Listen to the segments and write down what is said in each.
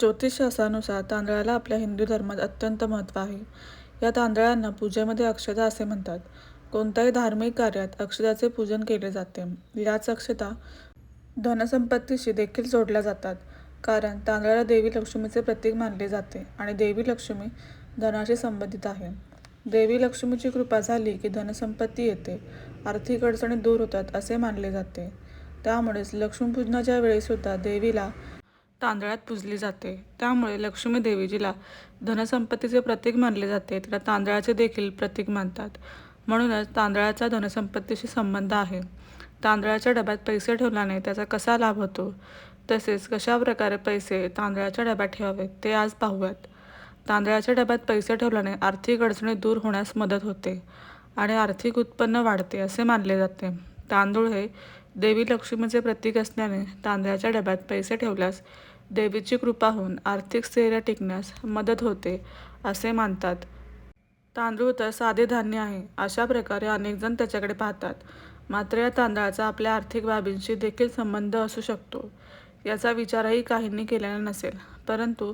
ज्योतिषशास्त्रानुसार तांदळाला आपल्या हिंदू धर्मात अत्यंत महत्त्व आहे. या तांदळांना पूजेमध्ये अक्षता असे म्हणतात. कोणत्याही धार्मिक कार्यात अक्षताचे पूजन केले जाते. याच अक्षता धनसंपत्तीशी देखील जोडल्या जातात. कारण तांदळाला देवी लक्ष्मीचे प्रतीक मानले जाते आणि देवी लक्ष्मी धनाशी संबंधित आहे. देवी लक्ष्मीची कृपा झाली की धनसंपत्ती येते, आर्थिक अडचणी दूर होतात असे मानले जाते. त्यामुळेच लक्ष्मीपूजनाच्या वेळीसुद्धा देवीला तांदळात पूजली जाते. त्यामुळे लक्ष्मी देवीजीला धनसंपत्तीचे प्रतीक मानले जाते तिला तांदळाचे देखील प्रतीक मानतात. म्हणूनच तांदळाचा धनसंपत्तीशी संबंध आहे. तांदळाच्या डब्यात पैसे ठेवल्याने त्याचा कसा लाभ होतो, तसेच कशाप्रकारे पैसे तांदळाच्या डब्यात ठेवावेत ते आज पाहूयात. तांदळाच्या डब्यात पैसे ठेवल्याने आर्थिक अडचणी दूर होण्यास मदत होते आणि आर्थिक उत्पन्न वाढते असे मानले जाते. तांदूळ हे देवी लक्ष्मीचे प्रतीक असल्याने तांदळाच्या डब्यात पैसे ठेवल्यास देवीची कृपा होऊन आर्थिक स्थैर्य टिकण्यास मदत होते असे मानतात. तांदूळ तर साधे धान्य आहे अशा प्रकारे अनेकजण त्याच्याकडे पाहतात. मात्र या तांदळाचा आपल्या आर्थिक बाबींशी देखील संबंध असू शकतो, याचा विचारही काहींनी केलेला नसेल. परंतु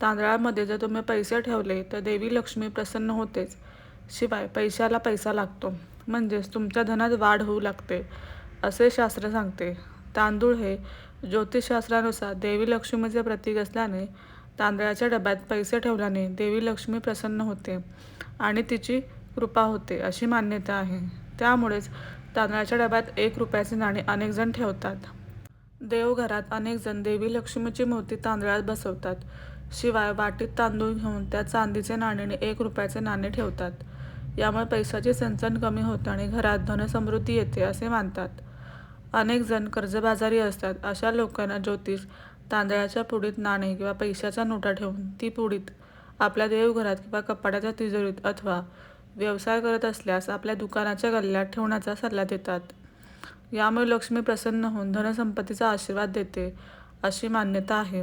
तांदळामध्ये जर तुम्ही पैसे ठेवले तर देवी लक्ष्मी प्रसन्न होतेच, शिवाय पैशाला पैसा लागतो. म्हणजेच तुमच्या धनात वाढ होऊ लागते असे शास्त्र सांगते. तांदूळ हे ज्योतिषशास्त्रानुसार देवी लक्ष्मीचे प्रतीक असल्याने तांदळाच्या डब्यात पैसे ठेवल्याने देवी लक्ष्मी प्रसन्न होते आणि तिची कृपा होते अशी मान्यता आहे. त्यामुळेच तांदळाच्या डब्यात एक रुपयाचे नाणे अनेकजण ठेवतात. देवघरात अनेकजण देवी लक्ष्मीची मूर्ती तांदळात बसवतात. शिवाय वाटीत तांदूळ घेऊन त्या चांदीचे नाण्याने एक रुपयाचे नाणे ठेवतात. यामुळे पैशाची चणचण कमी होते आणि घरात धनसमृद्धी येते असे मानतात. अनेकजण कर्जबाजारी असतात अशा लोकांना ज्योतिष तांदळाच्या पुडीत नाणे किंवा पैशाच्या नोटा ठेवून ती पुडीत आपल्या देवघरात किंवा कपाटाच्या तिजोरीत अथवा व्यवसाय करत असल्यास आपल्या दुकानाच्या गल्ल्यात ठेवण्याचा सल्ला देतात. यामुळे लक्ष्मी प्रसन्न होऊन धनसंपत्तीचा आशीर्वाद देते अशी मान्यता आहे.